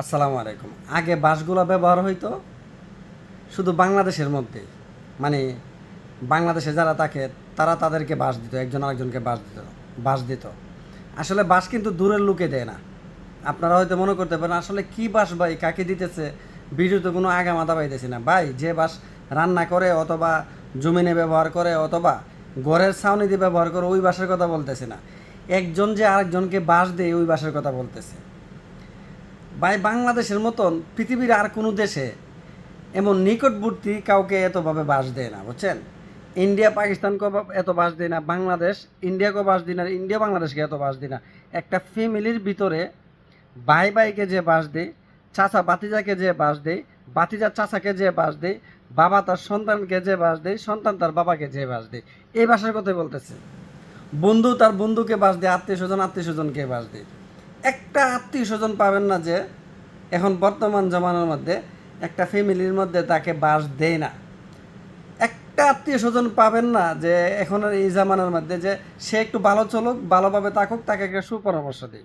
আসসালামু আলাইকুম। আগে বাসগুলো ব্যবহার হইতো, শুধু বাংলাদেশের মধ্যে মানে বাংলাদেশে যারা থাকে, তারা তাদেরকে বাস দিত, একজন আরেকজনকে বাস দিত বাস দিত। আসলে বাস কিন্তু দূরের লোকে দেয় না। আপনারা হয়তো মনে করতে পারেন, আসলে কি বাস ভাই, কাকে দিতেছে? ভিডিওতে কোনো আগামাতা পাইতেছি না। ভাই, যে বাস রান্না করে অথবা জমিনে ব্যবহার করে অথবা ঘরের ছাউনি দিয়ে ব্যবহার করে, ওই বাসের কথা বলতেছি না। একজন যে আরেকজনকে বাস দেয়, ওই বাসের কথা বলতেছে। ভাই, বাংলাদেশের মতন পৃথিবীর আর কোনো দেশে এমন নিকটবর্তী কাউকে এতভাবে বাস দেয় না, বুঝছেন? ইন্ডিয়া পাকিস্তানকে এত বাস দেয় না, বাংলাদেশ ইন্ডিয়াকে বাস দিই না, ইন্ডিয়া, বাংলাদেশকে এত বাস দিই না। একটা ফ্যামিলির ভিতরে ভাই, ভাইকে যে বাস দেয়, চাচা বাতিজাকে যে বাস দেয় বাতিজা চাচাকে যে বাস দেয়, বাবা তার সন্তানকে যে বাস দেয়, সন্তান তার বাবাকে যে বাস দেয়, এই বাসার কথাই বলতেছে। বন্ধু তার বন্ধুকে বাস দেয়, আত্মীয় স্বজন আত্মীয় স্বজনকে বাস দেয়। একটা আত্মীয় স্বজন পাবেন না যে এখন বর্তমান জমানার মধ্যে একটা ফ্যামিলির মধ্যে তাকে বাস দেয় না। একটা আত্মীয় স্বজন পাবেন না যে এখন এই জামানার মধ্যে যে সে একটু ভালো চলুক, ভালোভাবে থাকুক, তাকে একটা সুপরামর্শ দিই।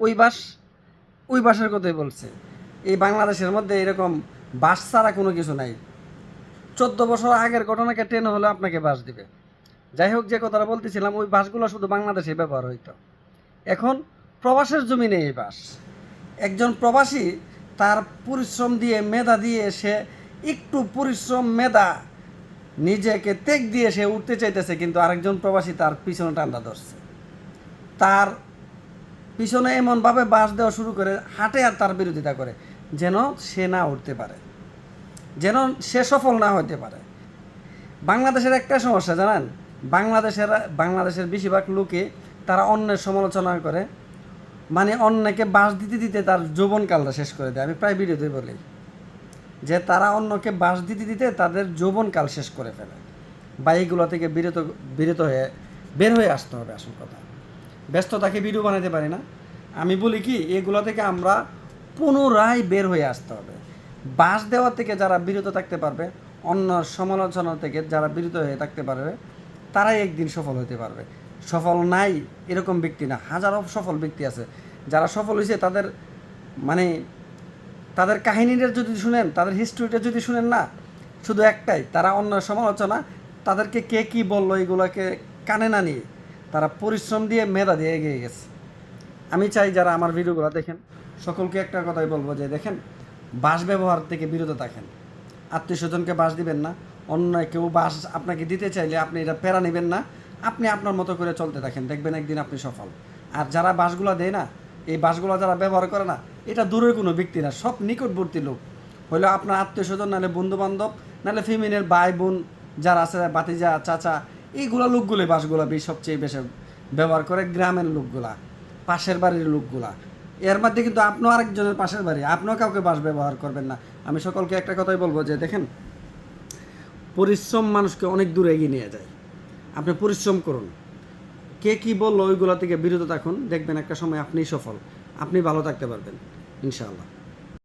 ওই বাস, ওই বাসের কথাই বলছে। এই বাংলাদেশের মধ্যে এরকম বাস ছাড়া কোনো কিছু নাই। চোদ্দ বছর আগের ঘটনাকে টেনে হলে আপনাকে বাস দিবে। যাই হোক, যে কথাটা বলতেছিলাম, ওই বাসগুলো শুধু বাংলাদেশে ব্যবহার হইতো। এখন প্রবাসের জমিনে এই বাস। একজন প্রবাসী তার পরিশ্রম দিয়ে মেধা দিয়ে সে একটু পরিশ্রম, মেধা নিজেকে ত্যাগ দিয়ে সে উঠতে চাইতেছে, কিন্তু আরেকজন প্রবাসী তার পিছনে টান্দা ধরছে। তার পিছনে এমনভাবে বাস দেওয়া শুরু করে, হাঁটে আর তার বিরোধিতা করে, যেন সে না উঠতে পারে, যেন সে সফল না হতে পারে। বাংলাদেশের একটা সমস্যা, জানেন? বাংলাদেশের বাংলাদেশের বেশিরভাগ লোকে তারা অন্যের সমালোচনা করে মানে অন্যকে বাস দিতে দিতে তার যৌবনকালটা শেষ করে দেয়। আমি প্রায় ভিডিওতে বলি যে তারা অন্যকে বাস দিতে দিতে তাদের যৌবনকাল শেষ করে ফেলে। বা এইগুলো থেকে বিরত বিরত হয়ে, বের হয়ে আসতে হবে আসল কথা। ব্যস্ততাকে ভিডিও বানাতে পারি না। আমি বলি কি, এগুলো থেকে আমরা পুনরায় বের হয়ে আসতে হবে। বাস দেওয়া থেকে যারা বিরত থাকতে পারবে, অন্য সমালোচনা থেকে যারা বিরত হয়ে থাকতে পারবে, তারাই একদিন সফল হতে পারবে। সফল নাই এরকম ব্যক্তি না। হাজারো সফল ব্যক্তি আছে। যারা সফল হয়েছে তাদের মানে তাদের কাহিনীটা যদি শুনেন, তাদের হিস্ট্রিটা যদি শুনেন না, শুধু একটাই, তারা অন্য সমালোচনা, তাদেরকে কে কী বলল এগুলোকে কানে না নিয়ে তারা পরিশ্রম দিয়ে মেধা দিয়ে এগিয়ে গেছে। আমি চাই যারা আমার ভিডিওগুলো দেখেন, সকলকে একটা কথাই বলব যে দেখেন বাস ব্যবহার থেকে বিরত থাকেন। আত্মীয় স্বজনকে বাস দিবেন না অন্য কেউ বাস আপনাকে দিতে চাইলে আপনি এটা প্যারা নেবেন না। আপনি আপনার মতো করে চলতে থাকেন, দেখবেন একদিন আপনি সফল। আর যারা বাসগুলো দেয় না, এই বাসগুলো যারা ব্যবহার করে না, এটা দূরের কোনো ব্যক্তি না, সব নিকটবর্তী লোক। হইল আপনার আত্মীয় স্বজন নাহলে বন্ধু বান্ধব নাহলে ফিমিনের ভাই বোন যারা আছে বাতিজা চাচা, এইগুলো লোকগুলো বাসগুলো বেশ সবচেয়ে বেশি ব্যবহার করে গ্রামের লোকগুলা, পাশের বাড়ির লোকগুলা। এর মধ্যে কিন্তু আপনিও আরেকজনের পাশের বাড়ি, আপনিও কাউকে বাস ব্যবহার করবেন না। আমি সকলকে একটা কথাই বলব যে, দেখেন, পরিশ্রম মানুষকে অনেক দূরে এগিয়ে নিয়ে যায়। আপনি পরিশ্রম করুন। কে কি বলল ওইগুলো থেকে বিরত থাকুন। দেখবেন একটা সময় আপনি সফল। আপনি ভালো থাকতে পারবেন, ইনশাআল্লাহ।